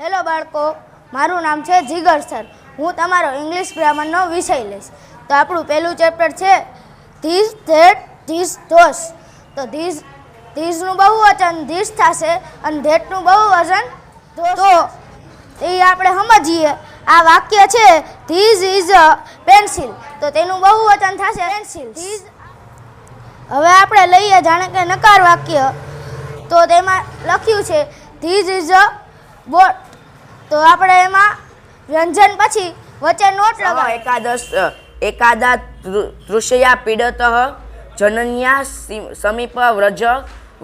Hello બાળકો મારું નામ છે જીગર સર. હું તમારો ઇંગ્લિશ ગ્રામરનો વિષય લઈશ. તો આપણું પહેલું ચેપ્ટર છે ધીસ ધેટ ધીસ ધોસ. તો ધીસ ધીસનું બહુવચન ધીસ થશે અને ધેટનું બહુવચન તો એ આપણે સમજીએ. આ વાક્ય છે ધીસ ઇઝ અ પેન્સિલ. તો તેનું બહુવચન થશે પેન્સિલ ધીસ હવે આપણે લઈએ જાણે કે નકાર વાક્ય. તો તેમાં લખ્યું છે ધીસ ઇઝ અ બોટ તો આપણે એમાં વ્યંજન પછી વચ્ચે નોટ લગાવ. એકાદશ એકાદા તૃષયા પીડત જનન્યા સમીપ વ્રજ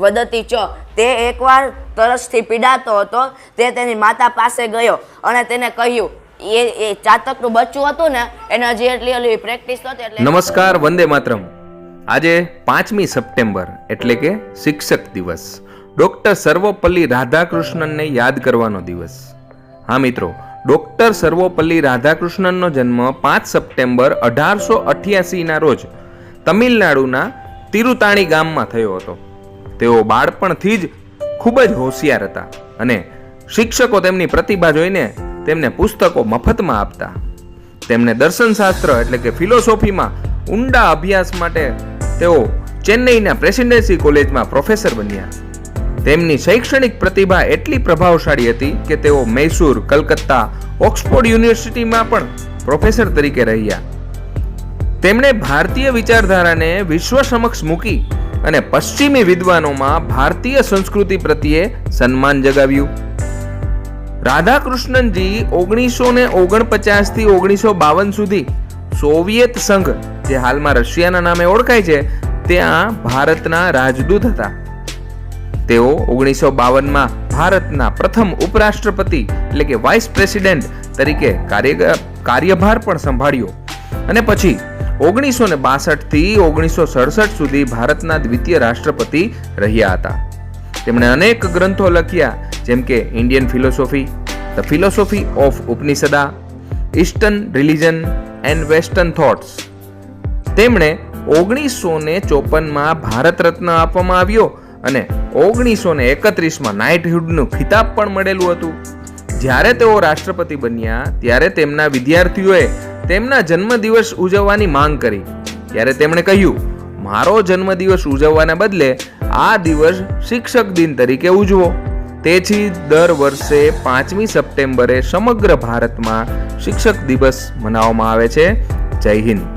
વદતી ચ. તે એકવાર તરસથી પીડાતો હતો તે તેની માતા પાસે ગયો અને તેને કહ્યું એ એ ચાતકનું બચ્ચું હતું ને એને હજી એટલી ઓલી પ્રેક્ટિસ નહોતી એટલે નમસ્કાર વંદે માતરમ. આજે પાંચમી સપ્ટેમ્બર એટલે કે શિક્ષક દિવસ. ડૉક્ટર સર્વપલ્લી રાધાકૃષ્ણનને યાદ કરવાનો દિવસ. હા, મિત્રો. ડૉક્ટર સર્વોપલ્લી રાધાકૃષ્ણનનો જન્મ પાંચ સપ્ટેમ્બર અઢારસો અઠ્યાસીના રોજ તમિલનાડુના તિરુતાણી ગામમાં થયો હતો. તેઓ બાળપણથી જ ખૂબ જ હોશિયાર હતા અને શિક્ષકો તેમની પ્રતિભા જોઈને તેમને પુસ્તકો મફતમાં આપતા. તેમને દર્શનશાસ્ત્ર એટલે કે ફિલોસોફીમાં ઊંડા અભ્યાસ માટે તેઓ ચેન્નઈના પ્રેસિડેન્સી કોલેજમાં પ્રોફેસર બન્યા. તેમની શૈક્ષણિક પ્રતિભા એટલી પ્રભાવશાળી હતી કે તેઓ મૈસૂર, કલકત્તા, ઓક્સફોર્ડ યુનિવર્સિટીમાં પણ પ્રોફેસર તરીકે રહ્યા. તેમણે ભારતીય વિચારધારાને વિશ્વ સમક્ષ મૂકી અને પશ્ચિમી વિદ્વાનોમાં ભારતીય સંસ્કૃતિ પ્રત્યે સન્માન જગાવ્યું. રાધાકૃષ્ણનજી ઓગણીસો ને ઓગણપચાસથી ઓગણીસો બાવન સુધી સોવિયેત સંઘ, જે હાલમાં રશિયાના નામે ઓળખાય છે, ત્યાં ભારતના રાજદૂત હતા. તેઓ ઓગણીસો બાવનમાં ભારતના પ્રથમ ઉપરાષ્ટ્રપતિ, એટલે કે વાઇસ પ્રેસિડેન્ટ તરીકે કાર્ય, કાર્યભાર પણ સંભાળ્યો. અને પછી ઓગણીસો ને બાસઠથી ઓગણીસો સડસઠ સુધી ભારતના દ્વિતીય રાષ્ટ્રપતિ રહ્યા હતા. તેમણે અનેક ગ્રંથો લખ્યા, જેમ કે Indian philosophy the philosophy of Upanishads eastern religion and western thoughts તેમણે ઓગણીસો ને ચોપનમાં ભારત રત્ન આપવામાં આવ્યો અને ઓગણીસો ને એકત્રીસમાં નાઇટહુડનું ખિતાબ પણ મળેલું હતું. જ્યારે તેઓ રાષ્ટ્રપતિ બન્યા, ત્યારે તેમના વિદ્યાર્થીઓએ તેમના જન્મદિવસ ઉજવવાની માંગ કરી. ત્યારે તેમણે કહ્યું, મારો જન્મદિવસ ઉજવવાના બદલે આ દિવસ શિક્ષક દિન તરીકે ઉજવો. તેથી દર વર્ષે પાંચમી સપ્ટેમ્બરે સમગ્ર ભારતમાં શિક્ષક દિવસ મનાવવામાં આવે છે. જય હિન્દ.